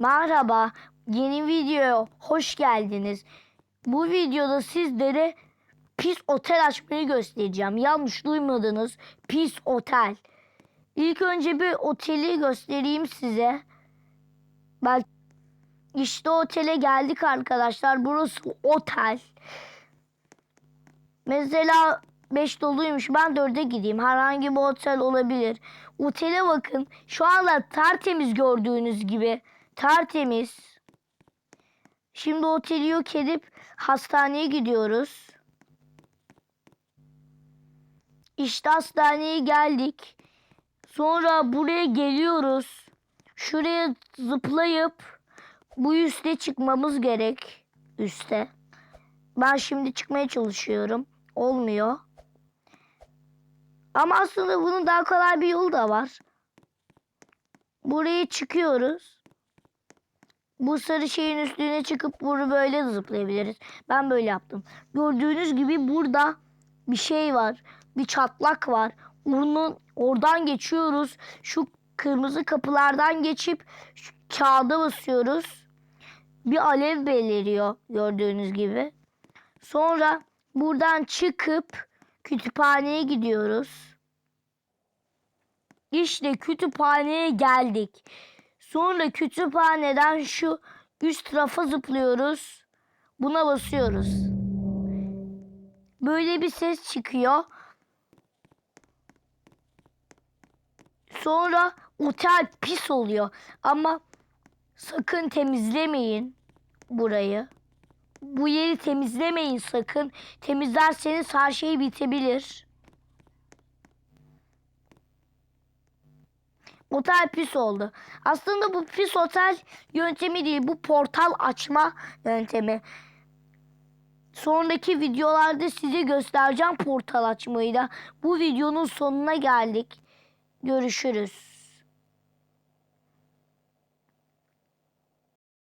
Merhaba, yeni videoya hoş geldiniz. Bu videoda sizlere pis otel açmayı göstereceğim. Yanlış duymadınız, pis otel. İlk önce bir oteli göstereyim size. Ben işte otele geldik arkadaşlar. Burası otel. Mesela 5 doluymuş. Ben 4'e gideyim. Herhangi bir otel olabilir. Otele bakın. Şu anda tertemiz gördüğünüz gibi. Tertemiz. Şimdi oteli yok edip hastaneye gidiyoruz. İşte hastaneye geldik. Sonra buraya geliyoruz. Şuraya zıplayıp bu üste çıkmamız gerek. Üste. Ben şimdi çıkmaya çalışıyorum. Olmuyor. Ama aslında bunun daha kolay bir yolu da var. Buraya çıkıyoruz. Bu sarı şeyin üstüne çıkıp bunu böyle zıplayabiliriz. Ben böyle yaptım. Gördüğünüz gibi burada bir şey var. Bir çatlak var. Onun oradan geçiyoruz. Şu kırmızı kapılardan geçip şu kağıda basıyoruz. Bir alev beliriyor gördüğünüz gibi. Sonra buradan çıkıp kütüphaneye gidiyoruz. İşte kütüphaneye geldik. Sonra kütüphaneden şu üst rafa zıplıyoruz. Buna basıyoruz. Böyle bir ses çıkıyor. Sonra otel pis oluyor. Ama sakın temizlemeyin burayı. Bu yeri temizlemeyin sakın. Temizlerseniz her şey bitebilir. Otel pis oldu. Aslında bu pis otel yöntemi değil. Bu portal açma yöntemi. Sonraki videolarda size göstereceğim portal açmayı da. Bu videonun sonuna geldik. Görüşürüz.